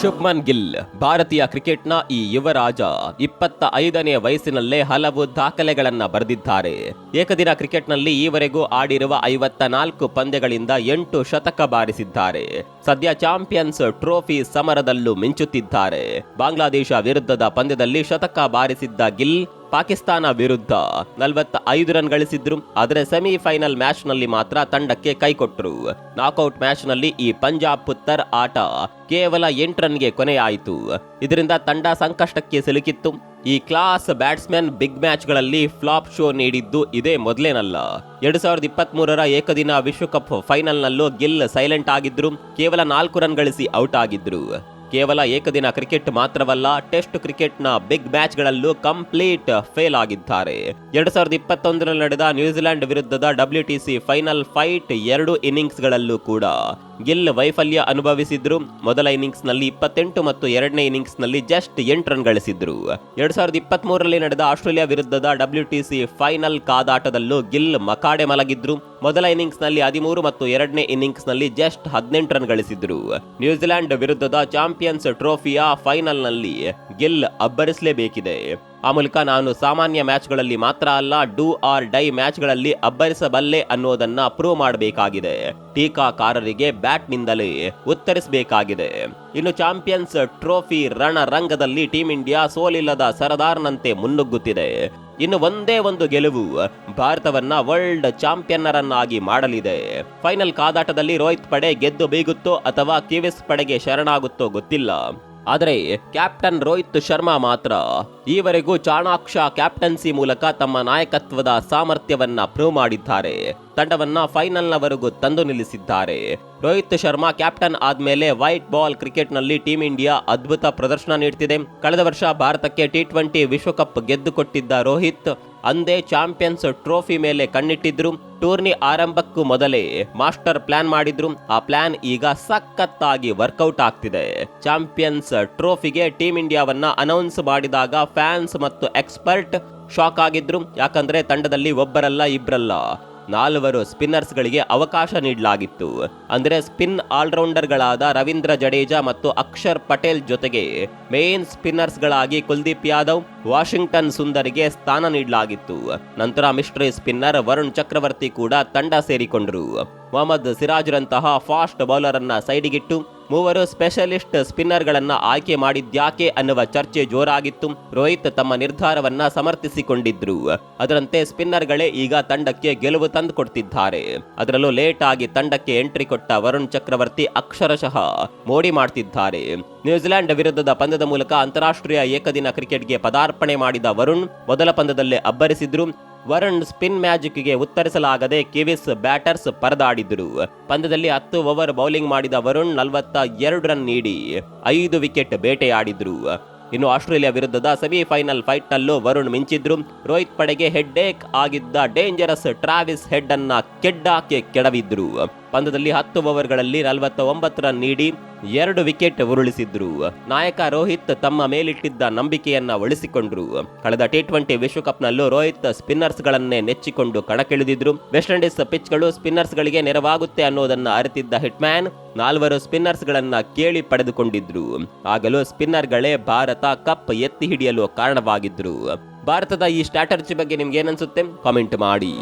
ಶುಭ್ಮನ್ ಗಿಲ್, ಭಾರತೀಯ ಕ್ರಿಕೆಟ್ನ ಈ ಯುವರಾಜ ಇಪ್ಪತ್ತ ಐದನೇ ವಯಸ್ಸಿನಲ್ಲೇ ಹಲವು ದಾಖಲೆಗಳನ್ನ ಬರೆದಿದ್ದಾರೆ. ಏಕದಿನ ಕ್ರಿಕೆಟ್ನಲ್ಲಿ ಈವರೆಗೂ ಆಡಿರುವ ಐವತ್ತ ನಾಲ್ಕು ಪಂದ್ಯಗಳಿಂದ ಎಂಟು ಶತಕ ಬಾರಿಸಿದ್ದಾರೆ. ಸದ್ಯ ಚಾಂಪಿಯನ್ಸ್ ಟ್ರೋಫಿ ಸಮರದಲ್ಲೂ ಮಿಂಚುತ್ತಿದ್ದಾರೆ. ಬಾಂಗ್ಲಾದೇಶ ವಿರುದ್ಧದ ಪಂದ್ಯದಲ್ಲಿ ಶತಕ ಬಾರಿಸಿದ್ದ ಗಿಲ್ ಪಾಕಿಸ್ತಾನ ವಿರುದ್ಧ ನಲವತ್ತ ಐದು ರನ್ ಗಳಿಸಿದ್ರು. ಆದರೆ ಸೆಮಿಫೈನಲ್ ಮ್ಯಾಚ್ನಲ್ಲಿ ಮಾತ್ರ ತಂಡಕ್ಕೆ ಕೈಕೊಟ್ಟರು ನಾಕೌಟ್ ಮ್ಯಾಚ್ನಲ್ಲಿ ಈ ಪಂಜಾಬ್ ಪುತ್ತರ್ ಆಟ ಕೇವಲ ಎಂಟು ರನ್ಗೆ ಕೊನೆಯಾಯಿತು. ಇದರಿಂದ ತಂಡ ಸಂಕಷ್ಟಕ್ಕೆ ಸಿಲುಕಿತ್ತು. ಈ ಕ್ಲಾಸ್ ಬ್ಯಾಟ್ಸ್ಮನ್ ಬಿಗ್ ಮ್ಯಾಚ್ಗಳಲ್ಲಿ ಫ್ಲಾಪ್ ಶೋ ನೀಡಿದ್ದು ಇದೇ ಮೊದಲೇನಲ್ಲ. ಎರಡ್ ಸಾವಿರದ ಇಪ್ಪತ್ತ್ ಮೂರರ ಏಕದಿನ ವಿಶ್ವಕಪ್ ಫೈನಲ್ನಲ್ಲೂ ಗಿಲ್ ಸೈಲೆಂಟ್ ಆಗಿದ್ರು. ಕೇವಲ ನಾಲ್ಕು ರನ್ ಗಳಿಸಿ ಔಟ್ ಆಗಿದ್ರು. ಕೇವಲ ಏಕದಿನ ಕ್ರಿಕೆಟ್ ಮಾತ್ರವಲ್ಲ, ಟೆಸ್ಟ್ ಕ್ರಿಕೆಟ್ನ ಬಿಗ್ ಮ್ಯಾಚ್ಗಳಲ್ಲೂ ಕಂಪ್ಲೀಟ್ ಫೇಲ್ ಆಗಿದ್ದಾರೆ. ಎರಡ್ ಸಾವಿರದ ಇಪ್ಪತ್ತೊಂದರಲ್ಲಿ ನಡೆದ ನ್ಯೂಜಿಲೆಂಡ್ ವಿರುದ್ಧದ ಡಬ್ಲ್ಯೂಟಿಸಿ ಫೈನಲ್ ಫೈಟ್ ಎರಡು ಇನ್ನಿಂಗ್ಸ್ಗಳಲ್ಲೂ ಕೂಡ. ಗಿಲ್ ವೈಫಲ್ಯ ಅನುಭವಿಸಿದ್ರು. ಮೊದಲ ಇನ್ನಿಂಗ್ಸ್ನಲ್ಲಿ ಇಪ್ಪತ್ತೆಂಟು ಮತ್ತು ಎರಡನೇ ಇನ್ನಿಂಗ್ಸ್ನಲ್ಲಿ ಜಸ್ಟ್ ಎಂಟು ರನ್ ಗಳಿಸಿದ್ರು. ಎರಡ್ ಸಾವಿರದ ಇಪ್ಪತ್ತ್ ಮೂರರಲ್ಲಿ ನಡೆದ ಆಸ್ಟ್ರೇಲಿಯಾ ವಿರುದ್ಧದ ಡಬ್ಲ್ಯೂಟಿಸಿ ಫೈನಲ್ ಕಾದಾಟದಲ್ಲೂ ಗಿಲ್ ಮಕಾಡೆ ಮಲಗಿದ್ರು. ಮೊದಲ ಇನ್ನಿಂಗ್ಸ್ನಲ್ಲಿ ಹದಿಮೂರು ಮತ್ತು ಎರಡನೇ ಇನ್ನಿಂಗ್ಸ್ನಲ್ಲಿ ಜಸ್ಟ್ ಹದಿನೆಂಟು ರನ್ ಗಳಿಸಿದ್ರು. ನ್ಯೂಜಿಲೆಂಡ್ ವಿರುದ್ಧದ ಚಾಂಪಿಯನ್ಸ್ ಟ್ರೋಫಿಯ ಫೈನಲ್ನಲ್ಲಿ ಗಿಲ್ ಅಬ್ಬರಿಸಲೇಬೇಕಿದೆ. ಆ ಮೂಲಕ ನಾನು ಸಾಮಾನ್ಯ ಮ್ಯಾಚ್ಗಳಲ್ಲಿ ಮಾತ್ರ ಅಲ್ಲ, ಡೂ ಆರ್ ಡೈ ಮ್ಯಾಚ್ಗಳಲ್ಲಿ ಅಬ್ಬರಿಸಬಲ್ಲೆ ಅನ್ನೋದನ್ನ ಪ್ರೂವ್ ಮಾಡಬೇಕಾಗಿದೆ. ಟೀಕಾಕಾರರಿಗೆ ಬ್ಯಾಟ್ನಿಂದಲೇ ಉತ್ತರಿಸಬೇಕಾಗಿದೆ. ಇನ್ನು ಚಾಂಪಿಯನ್ಸ್ ಟ್ರೋಫಿ ರಣರಂಗದಲ್ಲಿ ಟೀಂ ಇಂಡಿಯಾ ಸೋಲಿಲ್ಲದ ಸರದಾರ್ನಂತೆ ಮುನ್ನುಗ್ಗುತ್ತಿದೆ. ಇನ್ನು ಒಂದೇ ಒಂದು ಗೆಲುವು ಭಾರತವನ್ನ ವರ್ಲ್ಡ್ ಚಾಂಪಿಯನ್ನರನ್ನಾಗಿ ಮಾಡಲಿದೆ. ಫೈನಲ್ ಕಾದಾಟದಲ್ಲಿ ರೋಹಿತ್ ಪಡೆ ಗೆದ್ದು ಬೀಗುತ್ತೋ ಅಥವಾ ಕಿವಿಸ್ ಪಡೆಗೆ ಶರಣಾಗುತ್ತೋ ಗೊತ್ತಿಲ್ಲ. ಆದರೆ ಕ್ಯಾಪ್ಟನ್ ರೋಹಿತ್ ಶರ್ಮಾ ಮಾತ್ರ ಈವರೆಗೂ ಚಾಣಾಕ್ಷ ಕ್ಯಾಪ್ಟನ್ಸಿ ಮೂಲಕ ತಮ್ಮ ನಾಯಕತ್ವದ ಸಾಮರ್ಥ್ಯವನ್ನ ಪ್ರೂವ್ ಮಾಡಿದ್ದಾರೆ. ತಂಡವನ್ನ ಫೈನಲ್ನವರೆಗೂ ತಂದು ನಿಲ್ಲಿಸಿದ್ದಾರೆ. ರೋಹಿತ್ ಶರ್ಮಾ ಕ್ಯಾಪ್ಟನ್ ಆದ್ಮೇಲೆ ವೈಟ್ ಬಾಲ್ ಕ್ರಿಕೆಟ್ನಲ್ಲಿ ಟೀಂ ಇಂಡಿಯಾ ಅದ್ಭುತ ಪ್ರದರ್ಶನ ನೀಡುತ್ತಿದೆ ಕಳೆದ ವರ್ಷ ಭಾರತಕ್ಕೆ ಟಿ ಟ್ವೆಂಟಿ ವಿಶ್ವಕಪ್ ಗೆದ್ದುಕೊಟ್ಟಿದ್ದ ರೋಹಿತ್ ಅಂದೇ ಚಾಂಪಿಯನ್ಸ್ ಟ್ರೋಫಿ ಮೇಲೆ ಕಣ್ಣಿಟ್ಟಿದ್ರು. ಟೂರ್ನಿ ಆರಂಭಕ್ಕೂ ಮೊದಲೇ ಮಾಸ್ಟರ್ ಪ್ಲಾನ್ ಮಾಡಿದ್ರು. ಆ ಪ್ಲಾನ್ ಈಗ ಸಖತ್ತಾಗಿ ವರ್ಕೌಟ್ ಆಗ್ತಿದೆ. ಚಾಂಪಿಯನ್ಸ್ ಟ್ರೋಫಿಗೆ ಟೀಂ ಇಂಡಿಯಾವನ್ನ ಅನೌನ್ಸ್ ಮಾಡಿದಾಗ ಫ್ಯಾನ್ಸ್ ಮತ್ತು ಎಕ್ಸ್ಪರ್ಟ್ ಶಾಕ್ ಆಗಿದ್ರು. ಯಾಕಂದ್ರೆ ತಂಡದಲ್ಲಿ ಒಬ್ಬರಲ್ಲ, ಇಬ್ರಲ್ಲ. ನಾಲ್ವರು ಸ್ಪಿನ್ನರ್ಸ್ಗಳಿಗೆ ಅವಕಾಶ ನೀಡಲಾಗಿತ್ತು. ಅಂದರೆ ಸ್ಪಿನ್ ಆಲ್ರೌಂಡರ್ಗಳಾದ ರವೀಂದ್ರ ಜಡೇಜಾ ಮತ್ತು ಅಕ್ಷರ್ ಪಟೇಲ್ ಜೊತೆಗೆ ಮೇನ್ ಸ್ಪಿನ್ನರ್ಸ್ಗಳಾಗಿ ಕುಲ್ದೀಪ್ ಯಾದವ್, ವಾಷಿಂಗ್ಟನ್ ಸುಂದರಿಗೆ ಸ್ಥಾನ ನೀಡಲಾಗಿತ್ತು. ನಂತರ ಮಿಸ್ಟ್ರಿ ಸ್ಪಿನ್ನರ್ ವರುಣ್ ಚಕ್ರವರ್ತಿ ಕೂಡ ತಂಡ ಸೇರಿಕೊಂಡರು. ಮೊಹಮ್ಮದ್ ಸಿರಾಜ್ರಂತಹ ಫಾಸ್ಟ್ ಬೌಲರ್ ಅನ್ನ ಸೈಡಿಗಿಟ್ಟು ಮೂವರು ಸ್ಪೆಷಲಿಸ್ಟ್ ಸ್ಪಿನ್ನರ್ಗಳನ್ನು ಆಯ್ಕೆ ಮಾಡಿದ್ಯಾಕೆ ಅನ್ನುವ ಚರ್ಚೆ ಜೋರಾಗಿತ್ತು. ರೋಹಿತ್ ತಮ್ಮ ನಿರ್ಧಾರವನ್ನ ಸಮರ್ಥಿಸಿಕೊಂಡಿದ್ರು. ಅದರಂತೆ ಸ್ಪಿನ್ನರ್ಗಳೇ ಈಗ ತಂಡಕ್ಕೆ ಗೆಲುವು ತಂದುಕೊಡ್ತಿದ್ದಾರೆ. ಅದರಲ್ಲೂ ಲೇಟ್ ಆಗಿ ತಂಡಕ್ಕೆ ಎಂಟ್ರಿ ಕೊಟ್ಟ ವರುಣ್ ಚಕ್ರವರ್ತಿ ಅಕ್ಷರಶಃ ಮೋಡಿ ಮಾಡ್ತಿದ್ದಾರೆ. ನ್ಯೂಜಿಲೆಂಡ್ ವಿರುದ್ಧದ ಪಂದ್ಯದ ಮೂಲಕ ಅಂತಾರಾಷ್ಟ್ರೀಯ ಏಕದಿನ ಕ್ರಿಕೆಟ್ಗೆ ಪದಾರ್ಪಣೆ ಮಾಡಿದ ವರುಣ್ ಮೊದಲ ಪಂದ್ಯದಲ್ಲೇ ಅಬ್ಬರಿಸಿದ್ರು. ವರುಣ್ ಸ್ಪಿನ್ ಮ್ಯಾಜಿಕ್ಗೆ ಉತ್ತರಿಸಲಾಗದೆ ಕಿವಿಸ್ ಬ್ಯಾಟರ್ಸ್ ಪರದಾಡಿದ್ರು. ಪಂದ್ಯದಲ್ಲಿ ಹತ್ತು ಓವರ್ ಬೌಲಿಂಗ್ ಮಾಡಿದ ವರುಣ್ ನಲವತ್ತ ಎರಡು ರನ್ ನೀಡಿ ಐದು ವಿಕೆಟ್ ಬೇಟೆಯಾಡಿದ್ರು. ಇನ್ನು ಆಸ್ಟ್ರೇಲಿಯಾ ವಿರುದ್ಧದ ಸೆಮಿಫೈನಲ್ ಫೈಟ್ನಲ್ಲೂ ವರುಣ್ ಮಿಂಚಿದ್ರು. ರೋಹಿತ್ ಪಡೆಗೆ ಹೆಡ್ಡೇಕ್ ಆಗಿದ್ದ ಡೇಂಜರಸ್ ಟ್ರಾವಿಸ್ ಹೆಡ್ ಅನ್ನ ಕೆಡ್ಡಾಕೆ ಕೆಡವಿದ್ರು. ಪಂದ್ಯದಲ್ಲಿ ಹತ್ತು ಓವರ್ಗಳಲ್ಲಿ ನಲವತ್ತ ಒಂಬತ್ತು ರನ್ ನೀಡಿ ಎರಡು ವಿಕೆಟ್ ಉರುಳಿಸಿದ್ರು. ನಾಯಕ ರೋಹಿತ್ ತಮ್ಮ ಮೇಲಿಟ್ಟಿದ್ದ ನಂಬಿಕೆಯನ್ನ ಉಳಿಸಿಕೊಂಡ್ರು. ಕಳೆದ ಟಿ ಟ್ವೆಂಟಿ ವಿಶ್ವಕಪ್ನಲ್ಲೂ ರೋಹಿತ್ ಸ್ಪಿನ್ನರ್ಸ್ಗಳನ್ನೇ ನೆಚ್ಚಿಕೊಂಡು ಕಣಕ್ಕಿಳಿದಿದ್ರು. ವೆಸ್ಟ್ ಇಂಡೀಸ್ ಪಿಚ್ಗಳು ಸ್ಪಿನ್ನರ್ಸ್ಗಳಿಗೆ ನೆರವಾಗುತ್ತೆ ಅನ್ನೋದನ್ನ ಅರಿತಿದ್ದ ಹಿಟ್ಮ್ಯಾನ್ ನಾಲ್ವರು ಸ್ಪಿನ್ನರ್ಸ್ಗಳನ್ನ ಕೇಳಿ ಪಡೆದುಕೊಂಡಿದ್ರು. ಆಗಲೂ ಸ್ಪಿನ್ನರ್ಗಳೇ ಭಾರತ ಕಪ್ ಎತ್ತಿ ಹಿಡಿಯಲು ಕಾರಣವಾಗಿದ್ರು. ಭಾರತದ ಈ ಸ್ಟ್ರಾಟರ್ಜಿ ಬಗ್ಗೆ ನಿಮ್ಗೆ ಏನನ್ಸುತ್ತೆ ಕಾಮೆಂಟ್ ಮಾಡಿ.